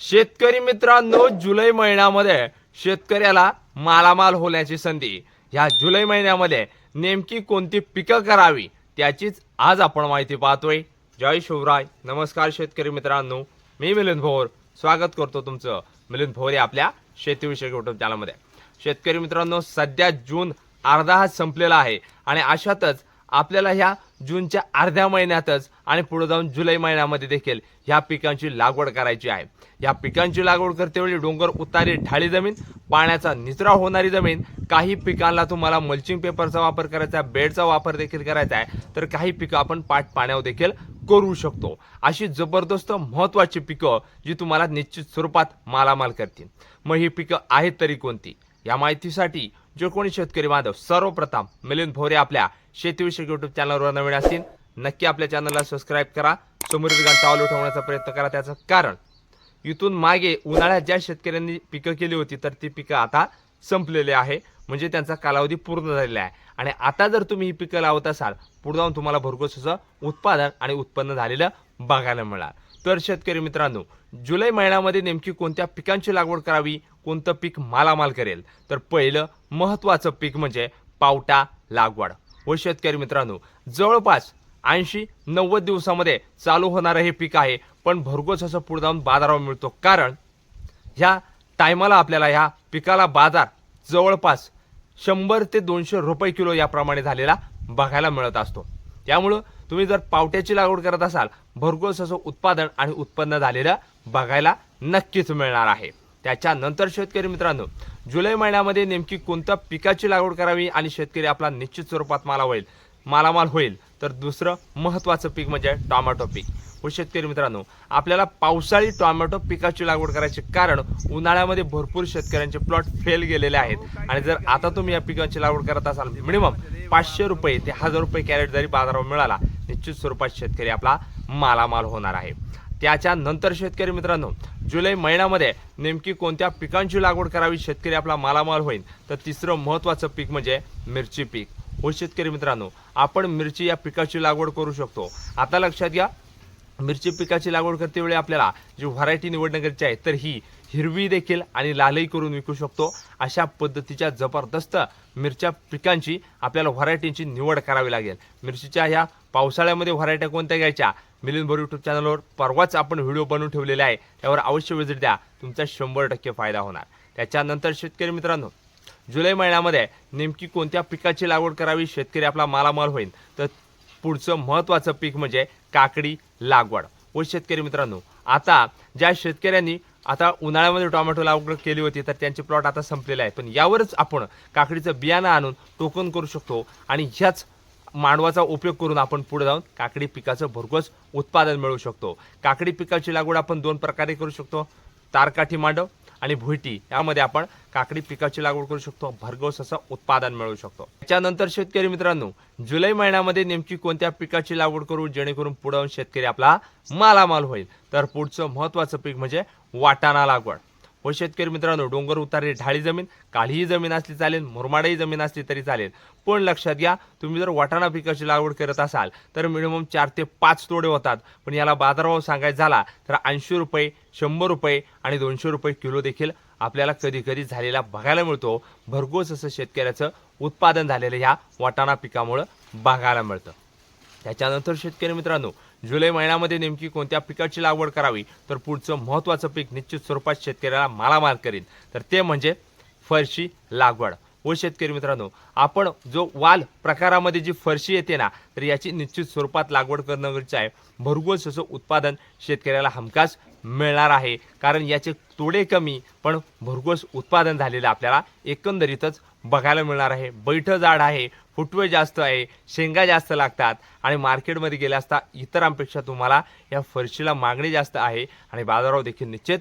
शेतकरी मित्रांनो जुलै महिन्यामध्ये शेतकऱ्याला मालामाल होण्याची संधी. ह्या जुलै महिन्यामध्ये नेमकी कोणती पिकं करावी त्याचीच आज आपण माहिती पाहतोय. जय शिवराय. नमस्कार शेतकरी मित्रांनो. मी मिलिंद भोर. स्वागत करतो तुमचं मिलिंद भोर या आपल्या शेतीविषयक युट्यूब चॅनलमध्ये शेतकरी मित्रांनो सध्या जून अर्धा हा संपलेला आहे आणि अशातच आपल्याला ह्या जूनच्या अर्ध्या महिन्यातच आणि पुढे जाऊन जुलै महिन्यामध्ये देखील ह्या पिकांची लागवड करायची आहे. या पिकांची लागवड करतेवेळी डोंगर उतारी ढाळी जमीन पाण्याचा निचरा होणारी जमीन काही पिकांना तुम्हाला मल्चिंग पेपरचा वापर करायचा आहे बेडचा वापर देखील करायचा आहे तर काही पिकं आपण पाठ पाण्यावर देखील करू शकतो. अशी जबरदस्त महत्वाची पिकं जी तुम्हाला निश्चित स्वरूपात मालामाल करतील. मग ही पिकं आहेत तरी कोणती? या माहितीसाठी जे कोणी शेतकरी बांधव सर्वप्रथम मिलिंद भोरे आपल्या शेतीविषयक युट्यूब चॅनलवर नवीन असतील नक्की आपल्या चॅनलला सबस्क्राईब करा. समोरील घंटा ऑल उठवण्याचा प्रयत्न करा. त्याचं कारण इथून मागे उन्हाळ्यात ज्या शेतकऱ्यांनी पिकं केली होती तर ती पिकं आता संपलेली आहे. म्हणजे त्यांचा कालावधी पूर्ण झालेला आहे. आणि आता जर तुम्ही ही पिकं लावत असाल पुढे जाऊन तुम्हाला भरघोस असं उत्पादन आणि उत्पन्न झालेलं बघायला मिळणार. तर शेतकरी मित्रांनो जुलै महिन्यामध्ये नेमकी कोणत्या पिकांची लागवड करावी कोणतं पीक मालामाल करेल? तर पहिलं महत्त्वाचं पीक म्हणजे पावटा लागवड. व शेतकरी मित्रांनो जवळपास ऐंशी नव्वद दिवसामध्ये चालू होणारं हे पीक आहे पण भरघोस असं पुढे जाऊन बाजारावर मिळतो. कारण ह्या टायमाला आपल्याला ह्या पिकाला बाजार जवळपास शंभर ते दोनशे रुपये किलो याप्रमाणे झालेला बघायला मिळत असतो. त्यामुळं तुम्ही जर पावट्याची लागवड करत असाल भरघोस असं उत्पादन आणि उत्पन्न झालेलं बघायला नक्कीच मिळणार आहे. त्याच्यानंतर शेतकरी मित्रांनो जुलै महिन्यामध्ये नेमकी कोणत्या पिकाची लागवड करावी आणि शेतकरी आपला निश्चित स्वरूपात माला होईल मालामाल होईल तर दुसरं महत्त्वाचं पीक म्हणजे टॉमॅटो पीक. हो शेतकरी मित्रांनो आपल्याला पावसाळी टोमॅटो पिकाची लागवड करायची कारण उन्हाळ्यामध्ये भरपूर शेतकऱ्यांचे प्लॉट फेल गेलेले आहेत. आणि जर आता तुम्ही या पिकांची लागवड करत असाल मिनिमम पाचशे रुपये ते हजार रुपये कॅरेट जरी बाजारावर मिळाला निश्चित स्वरूपात शेतकरी आपला मालामाल होणार आहे. त्याच्यानंतर शेतकरी मित्रांनो जुलै महिन्यामध्ये नेमकी कोणत्या पिकांची लागवड करावी शेतकरी आपला मालामाल होईल? तर तिसरं महत्त्वाचं पीक म्हणजे मिरची पीक. हो शेतकरी मित्रांनो आपण मिरची या पिकाची लागवड करू शकतो. आता लक्षात घ्या मिरची पिकाची लागवड करते वेळी आपल्याला जी व्हरायटी निवडणं गरजेची आहे तर ही हिरवी देखील आणि लालही करून विकू शकतो. अशा पद्धतीच्या जबरदस्त मिरच्या पिकांची आपल्याला व्हरायटींची निवड करावी लागेल. मिरचीच्या ह्या पावसाळ्यामध्ये व्हरायट्या कोणत्या घ्यायच्या? मिलिंद भर यूट्यूब चॅनलवर परवाच आपण व्हिडिओ बनवून ठेवलेला आहे. त्यावर अवश्य विजिट द्या. तुमचा शंभर टक्के फायदा होणार. त्याच्यानंतर शेतकरी मित्रांनो जुलै महिन्यामध्ये नेमकी कोणत्या पिकाची लागवड करावी? शेतकरी आपला मालामाल होईल. तर पुढचं महत्त्वाचं पीक म्हणजे काकडी लागवड. व शेतकरी मित्रांनो आता ज्या शेतकऱ्यांनी आता उन्हाळ्यामध्ये टोमॅटो लागवड केली होती तर त्यांचे प्लॉट आता संपलेले आहे पण यावरच आपण काकडीचं बियाणं आणून टोकन करू शकतो आणि ह्याच मांडवाचा उपयोग करून आपण पुढे जाऊन काकडी पिकाचं भरघोस उत्पादन मिळवू शकतो. काकडी पिकाची लागवड आपण दोन प्रकारे करू शकतो. तारकाठी मांडव आणि भुईटी यामध्ये आपण काकडी पिकाची लागवड करू शकतो भरघोस असं उत्पादन मिळवू शकतो. त्याच्यानंतर शेतकरी मित्रांनो जुलै महिन्यामध्ये नेमकी कोणत्या पिकाची लागवड करू जेणेकरून पुढे शेतकरी आपला मालामाल होईल? तर पुढचं महत्त्वाचं पीक म्हणजे वाटाणा लागवड. व शेतकरी मित्रांनो डोंगर उतारली ढाळी जमीन काळीही जमीन असली चालेल मुरमाडही जमीन असली तरी चालेल. पण लक्षात घ्या तुम्ही जर वाटाणा पिकाची लागवड करत असाल तर मिनिमम चार ते पाच तोडे होतात. पण याला बाजारभाव सांगायचा झाला तर ऐंशी रुपये शंभर रुपये आणि दोनशे रुपये किलो देखील आपल्याला कधी कधी झालेला बघायला मिळतो. भरघोस असं शेतकऱ्याचं उत्पादन झालेलं ह्या वाटाणा पिकामुळं बघायला मिळतं. त्याच्यानंतर शेतकरी मित्रांनो जुलै महिन्यामध्ये नेमकी कोणत्या पिकाची लागवड करावी तर पुढचं महत्त्वाचं पीक निश्चित स्वरूपात शेतकऱ्याला मालामाल करेल तर ते म्हणजे फरशी लागवड. व शेतकरी मित्रांनो आपण जो वाल प्रकारामध्ये जी फरशी येते ना तर याची निश्चित स्वरूपात लागवड करणं गरजेचं आहे. भरघोस असं उत्पादन शेतकऱ्याला हमखास मिळणार आहे. कारण याचे तोडे कमी पण भरघोस उत्पादन झालेलं आपल्याला एकंदरीतच बघायला मिळणार आहे. बैठं जाड आहे फुटवे जास्त आहे शेंगा जास्त लागतात आणि मार्केटमध्ये गेल्या असता इतरांपेक्षा तुम्हाला या फरशीला मागणी जास्त आहे आणि बाजारावर देखील निश्चित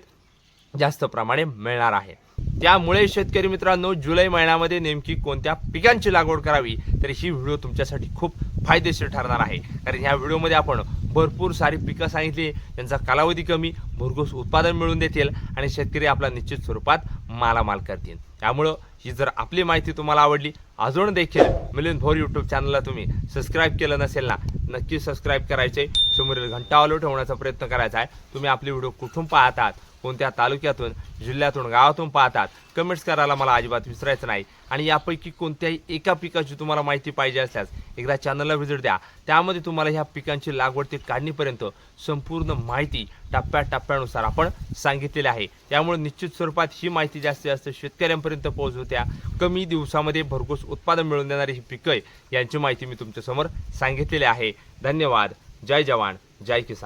जास्त प्रमाणे मिळणार आहे. त्यामुळे शेतकरी मित्रांनो जुलै महिन्यामध्ये नेमकी कोणत्या पिकांची लागवड करावी? तर ही व्हिडिओ तुमच्यासाठी खूप फायदेशीर ठरणार आहे. कारण ह्या व्हिडिओमध्ये आपण भरपूर सारी पिकं सांगितली. त्यांचा कालावधी कमी भरघोस उत्पादन मिळून देतील आणि शेतकरी आपला निश्चित स्वरूपात मालामाल करतील. त्यामुळं ही जर आपली माहिती तुम्हाला आवडली अजून देखील मिलिंद भोर यूट्यूब चॅनलला तुम्ही सबस्क्राईब केलं नसेल ना नक्की सबस्क्राईब करायचे समोरील घंटा ऑलो ठेवण्याचा प्रयत्न करायचा आहे. तुम्ही आपले व्हिडिओ कुठून पाहतात कोणत्या तालुक्यातून जिल्ह्यातून गावातून पाहतात. कमेंट्स करायला मला अजिबात विसरायचं नाही. आणि यापैकी कोणत्याही एका पिकाची तुम्हाला माहिती पाहिजे असल्यास एकदा चॅनलला व्हिजिट द्या. त्यामध्ये तुम्हाला ह्या पिकांची लागवड ते काढणीपर्यंत संपूर्ण माहिती टप्प्याटप्प्यानुसार आपण सांगितलेली आहे. त्यामुळे निश्चित स्वरूपात ही माहिती जास्तीत जास्त शेतकऱ्यांपर्यंत पोहोचवत्या कमी दिवसामध्ये भरघोस उत्पादन मिळवून देणारी ही पिकं यांची माहिती मी तुमच्यासमोर सांगितलेली आहे. धन्यवाद. जय जवान. जय किसान.